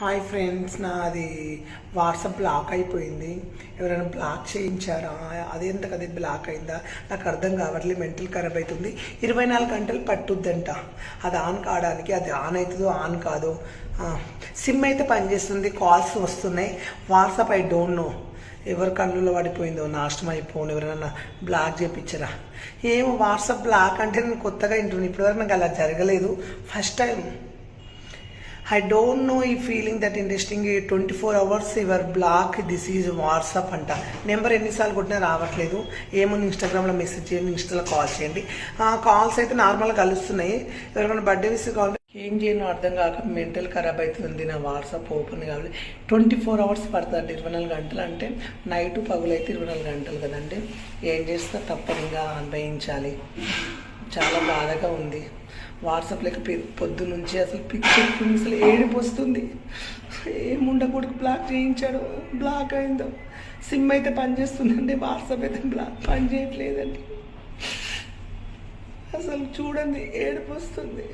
Hi friends నాది WhatsApp block అయిపోయింది. ఎవరైనా బ్లాక్ చేయించారా? అదేంత అది బ్లాక్ అయిందా? నాకు అర్థం కావట్లేదు మెంటల్ ఖరాబ్ అవుతుంది. ఇరవై నాలుగు గంటలు పట్టుద్దంట. అది ఆన్ కావడానికి అది ఆన్ అవుతుందో ఆన్ కాదో. సిమ్ అయితే పనిచేస్తుంది కాల్స్ వస్తున్నాయి. WhatsApp I don't know. ఎవరి కళ్ళులో పడిపోయిందో నాశనం అయిపోను ఎవరైనా బ్లాక్ చేయించరా? ఏమో వాట్సాప్ బ్లాక్ అంటే నేను కొత్తగా వింటున్నాను ఇప్పటివరకు నాకు అలా జరగలేదు. First time. I don't know ఈ feeling that interesting twenty four hours your block this is WhatsApp అంట. నెంబర్ ఎన్నిసార్లు కొట్టినా రావట్లేదు. ఏముంది ఇన్స్టాగ్రామ్లో మెసేజ్ చేయండి ఇన్స్టాలో కాల్ చేయండి. కాల్స్ అయితే నార్మల్గా కలుస్తున్నాయి. ఎవరికైనా బర్త్డే విసి కావాలి ఏం చేయను అర్థం కాక మెంటల్ ఖరాబ్ అవుతుంది నా వాట్సాప్ ఓపెన్ కావాలి. ట్వంటీ ఫోర్ అవర్స్ పడుతుంది ఇరవై నాలుగు గంటలు అంటే నైట్ పగులైతే ఇరవై నాలుగు గంటలు కదండి. ఏం చేస్తా తప్పనిగా అనుభవించాలి. చాలా బాధగా ఉంది. వాట్సాప్లోకి పె- పొద్దు నుంచి అసలు పిక్చర్ అసలు ఏడుపు వస్తుంది ఏముండకూడదు బ్లాక్ చేయించాడు బ్లాక్ అయిందో. సిమ్ అయితే పనిచేస్తుందండి వాట్సాప్ అయితే బ్లాక్ పని చేయట్లేదండి. అసలు చూడండి ఏడుపు వస్తుంది